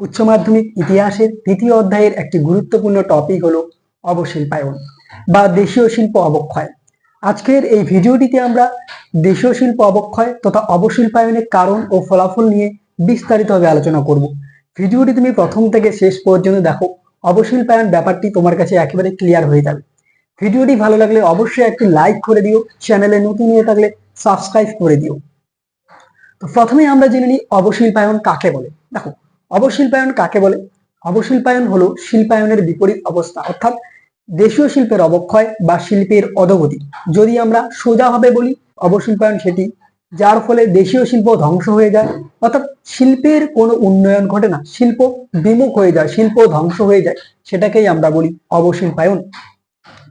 উচ্চ মাধ্যমিক ইতিহাসের তৃতীয় অধ্যায়ের একটি গুরুত্বপূর্ণ টপিক হলো অবশিল্পায়ন বা দেশীয় শিল্প অবক্ষয়। আজকের এই ভিডিওটিতে আমরা দেশীয় শিল্প অবক্ষয় তথা অবশিল্পায়নের কারণ ও ফলাফল নিয়ে বিস্তারিতভাবে আলোচনা করব। ভিডিওটি তুমি প্রথম থেকে শেষ পর্যন্ত দেখো। অবশিল্পায়ন ব্যাপারটি তোমার কাছে একেবারে ক্লিয়ার হয়ে যাবে। ভিডিওটি ভালো লাগলে অবশ্যই একটি লাইক করে দিও চ্যানেলে নতুন হয়ে থাকলে সাবস্ক্রাইব করে দিও। তো প্রথমে আমরা জেনে নিই অবশিল্পায়ন কাকে বলে। দেখো অবশিল্পায়ন কাকে বলে? অবশিল্পায়ন হলো শিল্পায়নের বিপরীত অবস্থা, অর্থাৎ দেশীয় শিল্পের অবক্ষয় বা শিল্পের অধগতি। যদি আমরা সোজাভাবে বলি, অবশিল্পায়ন সেটি, যার ফলে দেশীয় শিল্প ধ্বংস হয়ে যায়, অর্থাৎ শিল্পের কোনো উন্নয়ন ঘটে না, শিল্প বিমুখ হয়ে যায়, শিল্প ধ্বংস হয়ে যায়, সেটাকেই আমরা বলি অবশিল্পায়ন।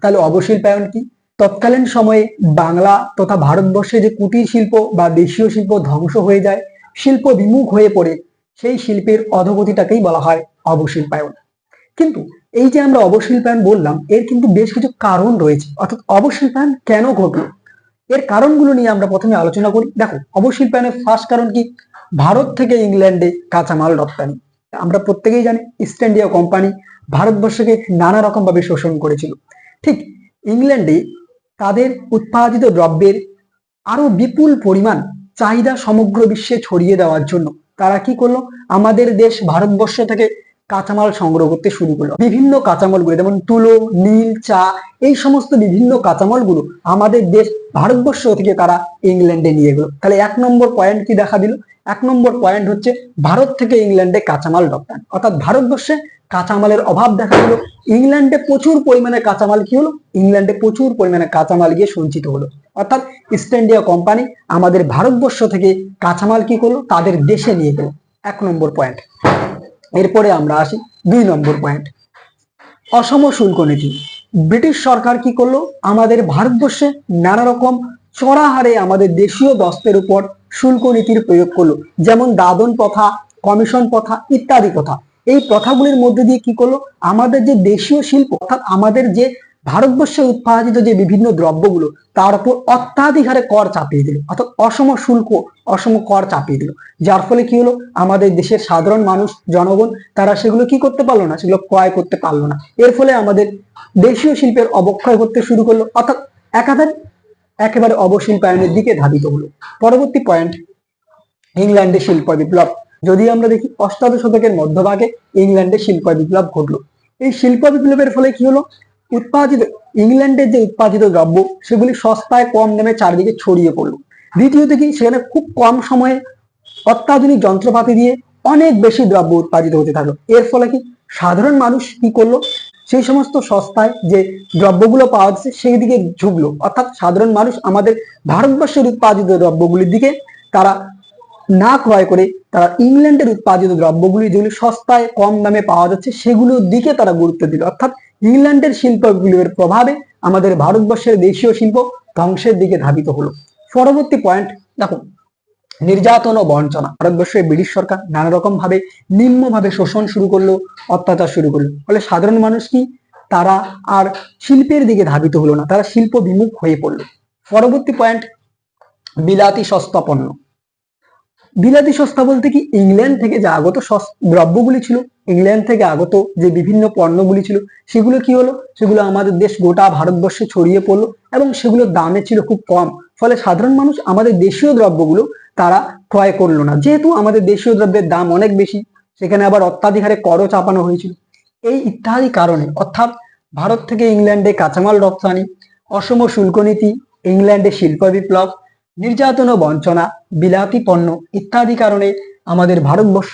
তাহলে অবশিল্পায়ন কি? তৎকালীন সময়ে বাংলা তথা ভারতবর্ষে যে কুটির শিল্প বা দেশীয় শিল্প ধ্বংস হয়ে যায়, শিল্প বিমুখ হয়ে পড়ে সেই শিল্পের অধগতিটাকেই বলা হয় অবশিল্পায়ন। কিন্তু এই যে আমরা অবশিল্পায়ন বললাম, এর কিন্তু বেশ কিছু কারণ রয়েছে। অর্থাৎ অবশিল্পায়ন কেন ঘটলো? এর কারণগুলো নিয়ে আমরা প্রথমে আলোচনা করি। দেখো, অবশিল্পায়নের ফার্স্ট কারণ কি? ভারত থেকে ইংল্যান্ডে কাঁচামাল রপ্তানি। আমরা প্রত্যেকেই জানি ইস্ট ইন্ডিয়া কোম্পানি ভারতবর্ষকে নানা রকম ভাবে শোষণ করেছিল। ঠিক ইংল্যান্ডে তাদের উৎপাদিত দ্রব্যের আরও বিপুল পরিমাণ চাহিদা সমগ্র বিশ্বে ছড়িয়ে দেওয়ার জন্য তারা কি করল? আমাদের দেশ ভারতবর্ষ থেকে কাঁচামাল সংগ্রহ করতে শুরু করল। বিভিন্ন কাঁচামালগুলো, যেমন তুলো, নীল, চা, এই সমস্ত বিভিন্ন কাঁচামালগুলো আমাদের দেশ ভারতবর্ষ থেকে তারা ইংল্যান্ডে নিয়ে গেলো। তাহলে এক নম্বর পয়েন্ট কি দেখা দিল? এক নম্বর পয়েন্ট হচ্ছে ভারত থেকে ইংল্যান্ডে কাঁচামাল রপ্তানি। অর্থাৎ ভারতবর্ষে কাঁচামালের অভাব দেখা দিল। ইংল্যান্ডে প্রচুর পরিমাণে কাঁচামাল কি হলো? ইংল্যান্ডে প্রচুর পরিমাণে কাঁচামাল গিয়ে সঞ্চিত হলো। অর্থাৎ ইস্ট ইন্ডিয়া কোম্পানি আমাদের ভারতবর্ষ থেকে কাঁচামাল কি করল? তাদের দেশে নিয়ে গেল। এক নম্বর পয়েন্ট এরপরে আমরা আসি দুই নম্বর পয়েন্ট অসম শুল্ক নীতি। ব্রিটিশ সরকার কি করল? আমাদের ভারতবর্ষে নানা রকম চড়া হারে আমাদের দেশীয় দস্তের উপর শুল্ক নীতির প্রয়োগ করল। যেমন দাদন প্রথা, কমিশন প্রথা ইত্যাদি প্রথা এই প্রথাগুলির মধ্যে দিয়ে কি করল? আমাদের যে দেশীয় শিল্প, অর্থাৎ আমাদের যে ভারতবর্ষে উৎপাদিত যে বিভিন্ন দ্রব্যগুলো, তার উপর অত্যাধিক হারে কর চাপিয়ে দিল, অর্থাৎ অসম শুল্ক, অসম কর চাপিয়ে দিল। যার ফলে কি হলো? আমাদের দেশের সাধারণ মানুষ, জনগণ, তারা সেগুলো কি করতে পারল না? সেগুলো ক্রয় করতে পারল না। এর ফলে আমাদের দেশীয় শিল্পের অবক্ষয় করতে শুরু করল, অর্থাৎ একাধারে একেবারে অবশিল্পায়নের দিকে ধাবিত হলো। পরবর্তী পয়েন্ট ইংল্যান্ডে শিল্প বিপ্লব। যদি আমরা দেখি অষ্টাদশ শতকের মধ্যভাগে ইংল্যান্ডে শিল্প বিপ্লব ঘটলো। এই শিল্প বিপ্লবের ফলে কি হলো? উৎপাদিত, ইংল্যান্ডের যে উৎপাদিত দ্রব্য, সেগুলি সস্তায় কম দামে চারিদিকে ছড়িয়ে পড়ল। দ্বিতীয়ত কি, সেখানে খুব কম সময়ে অত্যাধুনিক যন্ত্রপাতি দিয়ে অনেক বেশি দ্রব্য উৎপাদিত হতে থাকল। এর ফলে কি, সাধারণ মানুষ কি করল? সেই সমস্ত সস্তায় যে দ্রব্যগুলো পাওয়া যাচ্ছে, সেই দিকে ঝুঁকলো। অর্থাৎ সাধারণ মানুষ আমাদের ভারতবর্ষের উৎপাদিত দ্রব্যগুলির দিকে তারা না ক্রয় করে তারা ইংল্যান্ডের উৎপাদিত দ্রব্যগুলি যেগুলি সস্তায় কম দামে পাওয়া যাচ্ছে, সেগুলোর দিকে তারা গুরুত্ব দিল। অর্থাৎ ইংল্যান্ডের শিল্পগুলির প্রভাবে আমাদের ভারতবর্ষের দেশীয় শিল্প ধ্বংসের দিকে ধাবিত হলো। পরবর্তী পয়েন্ট দেখো, নির্যাতন ও বঞ্চনা। ভারতবর্ষের ব্রিটিশ সরকার নানা রকম ভাবে নিম্নভাবে শোষণ শুরু করল, অত্যাচার শুরু করল। ফলে সাধারণ মানুষ কি? তারা আর শিল্পের দিকে ধাবিত হলো না, তারা শিল্প বিমুখ হয়ে পড়ল। পরবর্তী পয়েন্ট বিলাতি সস্তা পণ্য। বিলাতি সস্তা বলতে কি ইংল্যান্ড থেকে যে আগত দ্রব্যগুলি ছিল, ইংল্যান্ড থেকে আগত যে বিভিন্ন পণ্যগুলি ছিল, সেগুলো কি হলো? সেগুলো আমাদের দেশ গোটা ভারতবর্ষে ছড়িয়ে পড়ল এবং সেগুলোর দামে ছিল খুব কম। ফলে সাধারণ মানুষ আমাদের দেশীয় দ্রব্যগুলো তারা ক্রয় করল না। যেহেতু আমাদের দেশীয় দ্রব্যের দাম অনেক বেশি, সেখানে আবার অত্যাধিক হারে করও চাপানো হয়েছিল। এই ইত্যাদি কারণে, অর্থাৎ ভারত থেকে ইংল্যান্ডে কাঁচামাল রপ্তানি, অসম শুল্ক নীতি ইংল্যান্ডে শিল্প বিপ্লব নির্যাতন ও বঞ্চনা, বিলাতি পণ্য ইত্যাদি কারণে আমাদের ভারতবর্ষ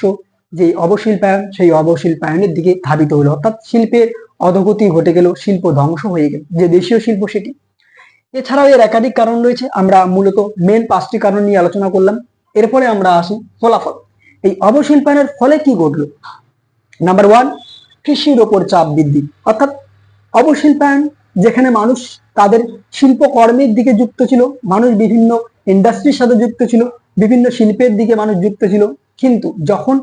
যে অবশিল্পায়ন, সেই অবশিল্পায়নের দিকে ধাবিত হলো। অর্থাৎ শিল্পের অধগতি ঘটে গেল শিল্প ধ্বংস হয়ে গেল, যে দেশীয় শিল্প সেটি। এছাড়াও এর একাধিক কারণ রয়েছে, আমরা মূলত মেন পাঁচটি কারণ নিয়ে আলোচনা করলাম। এরপরে আমরা আসি ফলাফল। এই অবশিল্পায়নের ফলে কি ঘটলো? নাম্বার ওয়ান কৃষির ওপর চাপ বৃদ্ধি। অর্থাৎ অবশিল্পায়ন, যেখানে মানুষ তাদের শিল্পকর্মের দিকে যুক্ত ছিল, মানুষ বিভিন্ন ইন্ডাস্ট্রির সাথে যুক্ত ছিল, বিভিন্ন শিল্পের দিকে মানুষ যুক্ত ছিল। কিন্তু যখন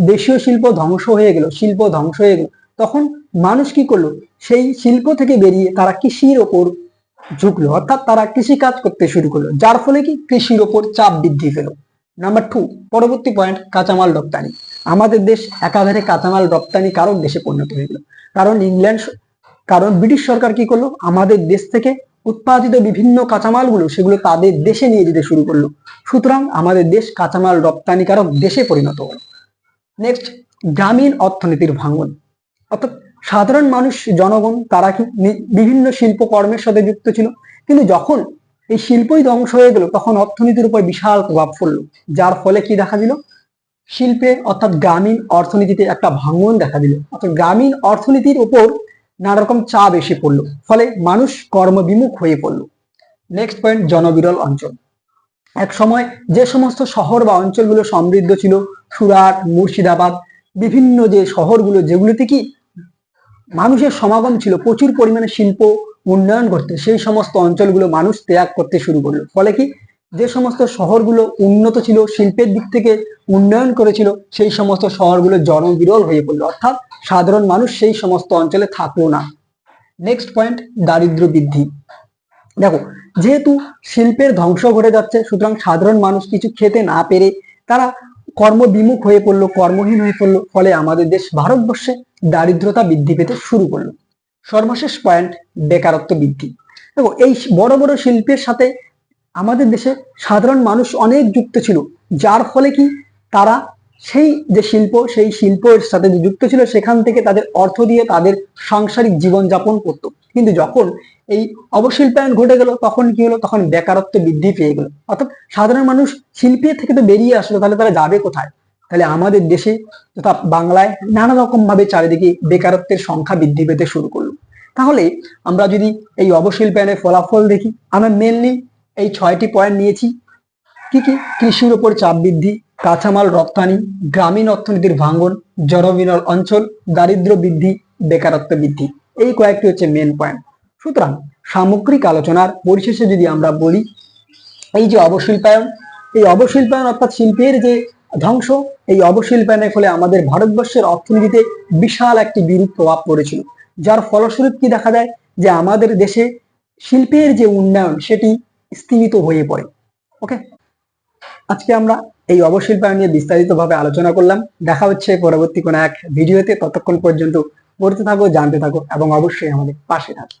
দেশীয় শিল্প ধ্বংস হয়ে গেল, শিল্প ধ্বংস হয়ে গেল, তখন মানুষ কি করল? সেই শিল্প থেকে বেরিয়ে তারা কৃষির ওপর ঝুঁকলো। অর্থাৎ তারা কৃষি কাজ করতে শুরু করল, যার ফলে কি? কৃষির ওপর চাপ বৃদ্ধি পেল। নাম্বার টু পরবর্তী পয়েন্ট কাঁচামাল রপ্তানি। আমাদের দেশ একাধারে কাঁচামাল রপ্তানি কারণ দেশে পরিণত হয়ে গেল। কারণ ইংল্যান্ড কারণ ব্রিটিশ সরকার কি করল? আমাদের দেশ থেকে উৎপাদিত বিভিন্ন কাঁচামালগুলো সেগুলো তাদের দেশে নিয়ে যেতে শুরু করল। সুতরাং আমাদের দেশ কাঁচামাল রপ্তানিকারক দেশে পরিণত হলো। নেক্সট গ্রামীণ অর্থনীতির ভাঙন। অর্থাৎ সাধারণ মানুষ, জনগণ, তারা কি বিভিন্ন শিল্পকর্মের সাথে যুক্ত ছিল? কিন্তু যখন এই শিল্পই ধ্বংস হয়ে গেল, তখন অর্থনীতির উপর বিশাল প্রভাব পড়ল। যার ফলে কি দেখা দিল? শিল্পে অর্থাৎ গ্রামীণ অর্থনীতিতে একটা ভাঙন দেখা দিল। অর্থাৎ গ্রামীণ অর্থনীতির উপর নানা রকম চাপ এসে পড়ল, ফলে মানুষ কর্মবিমুখ হয়ে পড়ল। নেক্সট পয়েন্ট জনবিরল অঞ্চল। এক সময় যে সমস্ত শহর বা অঞ্চলগুলো সমৃদ্ধ ছিল, সুরাট, মুর্শিদাবাদ, বিভিন্ন যে শহরগুলো, যেগুলোতে কি মানুষের সমাগম ছিল, প্রচুর পরিমাণে শিল্প উন্নয়ন করতে সেই সমস্ত অঞ্চলগুলো মানুষ ত্যাগ করতে শুরু করল। ফলে কি যে সমস্ত শহরগুলো উন্নত ছিল, শিল্পের দিক থেকে উন্নয়ন করেছিল, সেই সমস্ত শহরগুলো জনবিরল হয়ে পড়ল। অর্থাৎ সাধারণ মানুষ সেই সমস্ত অঞ্চলে থাকল না। নেক্সট পয়েন্ট দারিদ্র বৃদ্ধি। দেখো, যেহেতু শিল্পের ধ্বংস ঘটে যাচ্ছে, সুতরাং সাধারণ মানুষ কিছু খেতে না পেরে তারা কর্মবিমুখ হয়ে পড়ল, কর্মহীন হয়ে পড়ল, ফলে আমাদের দেশ ভারতবর্ষে দারিদ্রতা বৃদ্ধি পেতে শুরু করল। সর্বশেষ পয়েন্ট বেকারত্ব বৃদ্ধি। দেখো, এই বড় বড় শিল্পের সাথে আমাদের দেশে সাধারণ মানুষ অনেক যুক্ত ছিল, যার ফলে কি তারা সেই যে শিল্প, সেই শিল্পের সাথে যে যুক্ত ছিল, সেখান থেকে তাদের অর্থ দিয়ে তাদের সাংসারিক জীবনযাপন করতো। কিন্তু যখন এই অবশিল্পায়ন ঘটে গেল, তখন কি হলো? তখন বেকারত্ব বৃদ্ধি পেয়ে গেল। অর্থাৎ সাধারণ মানুষ শিল্পের থেকে তো বেরিয়ে আসলো, তাহলে তারা যাবে কোথায়? তাহলে আমাদের দেশে তথা বাংলায় নানা রকম ভাবে চারিদিকে বেকারত্বের সংখ্যা বৃদ্ধি পেতে শুরু করল। তাহলে আমরা যদি এই অবশিল্পায়নের ফলাফল দেখি, আমরা মেনলি এই ছয়টি পয়েন্ট নিয়েছি। কি কি? কৃষির উপর চাপ বৃদ্ধি, কাঁচামাল রপ্তানি, গ্রামীণ অর্থনীতির ভাঙ্গন, জনবিরল অঞ্চল, দারিদ্র বৃদ্ধি, বেকারত্ব বৃদ্ধি। এই কয়েকটি হচ্ছে মেন পয়েন্ট সুতরাং সামগ্রিক আলোচনার পরিশেষে যদি আমরা বলি, এই যে অবশিল্পায়ন, এই অবশিল্পায়ন অর্থাৎ শিল্পের যে ধ্বংস, এই অবশিল্পায়নের ফলে আমাদের ভারতবর্ষের অর্থনীতিতে বিশাল একটি বিরূপ প্রভাব পড়েছিল। যার ফলস্বরূপ কি দেখা যায়? যে আমাদের দেশে শিল্পের যে উন্নয়ন, সেটি স্থিমিত হয়ে পড়ে। ওকে আজকে আমরা এই অবশিল্পায়ন নিয়ে বিস্তারিতভাবে আলোচনা করলাম। দেখা হচ্ছে পরবর্তী কোনো এক ভিডিওতে। ততক্ষণ পর্যন্ত পড়তে থাকো, জানতে থাকো এবং অবশ্যই আমাদের পাশে থাকো।